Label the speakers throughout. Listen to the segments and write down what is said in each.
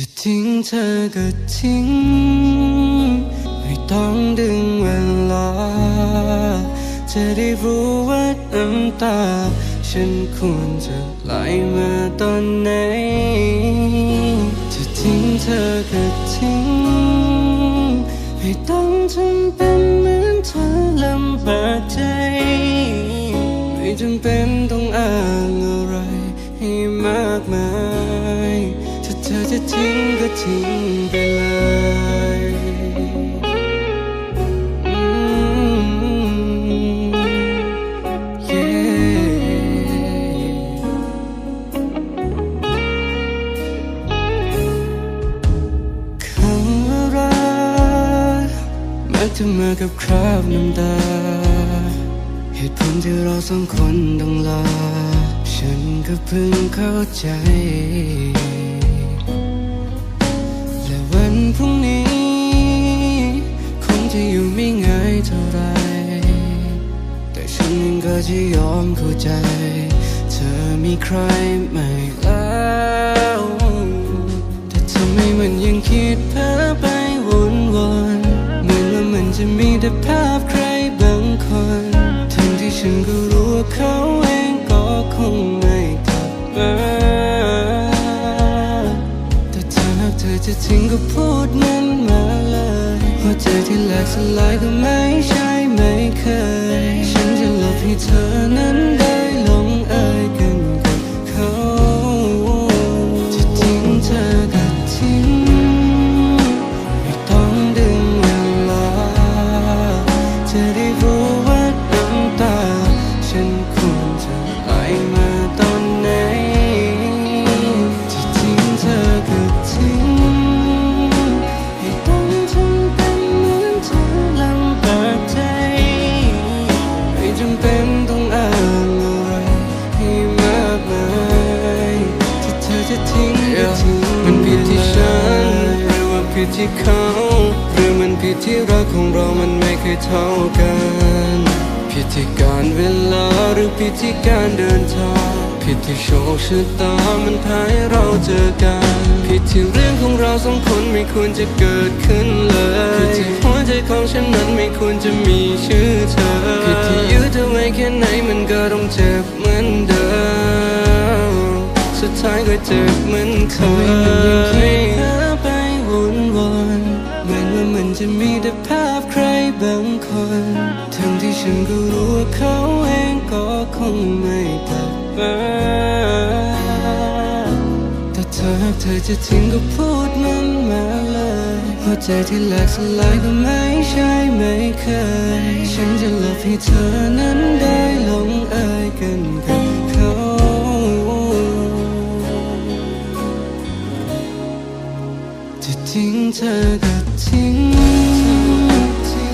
Speaker 1: จะทิ้งเธอก็ทิ้ง ไม่ต้องดึงเวลา จะได้รู้ว่าน้ำตา ฉันควรจะไหลมาตอนไหน จะทิ้งเธอก็ทิ้ง ไม่ต้องทำเป็นเหมือนเธอลำบากใจ ไม่จำเป็นต้องอ้างอะไรให้มากมาย จะทิ้งก็ทิ้งไปเลยคำว่ารักมักจะมากับคราบน้ำตา เหตุผลที่เราสองคนต้องลา ฉันก็เพิ่งเข้าใจ เข้าใจ เธอมีใครใหม่แล้วแต่ทำไมมันยังคิดเพ้อไปวนวนๆเหมือนว่ามันจะมีแต่ภาพใครบางคน ทั้งที่ฉันก็รู้ว่าเขาเองก็คงไม่กลับมาแต่ถ้าหากเธอจะทิ้งก็พูดมันมาเลยหัวใจที่แหลกสลายก็ไม่ใช่ หรือว่าผิดที่เขาหรือมันผิดที่รักของเรามันไม่เคยเท่ากันผิดที่การเวลาหรือผิดที่การเดินทางผิดที่โชคชะตามันพาให้เราเจอกันผิดที่เรื่องของเราสองคนไม่ควรจะเกิดขึ้นเลยผิดที่หัวใจของฉันนั้นไม่ควรจะมีชื่อเธอผิดที่ยืดเธอไว้แค่ไหนมันก็ต้องเจ็บเหมือนเดิมสุดท้ายก็เจ็บเหมือนเคย บางคน ทั้งที่ฉันก็รู้ว่าเขาเองก็คงไม่กลับมาแต่ถ้าหากเธอจะทิ้งก็พูดมันมาเลยหัวใจที่แหลกสลายก็ไม่ใช่ไม่เคย ฉันจะหลบให้เธอนั้นได้ลงเอยกันกับเขาจะทิ้งเธอก็ทิ้ง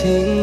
Speaker 1: ทิ้ง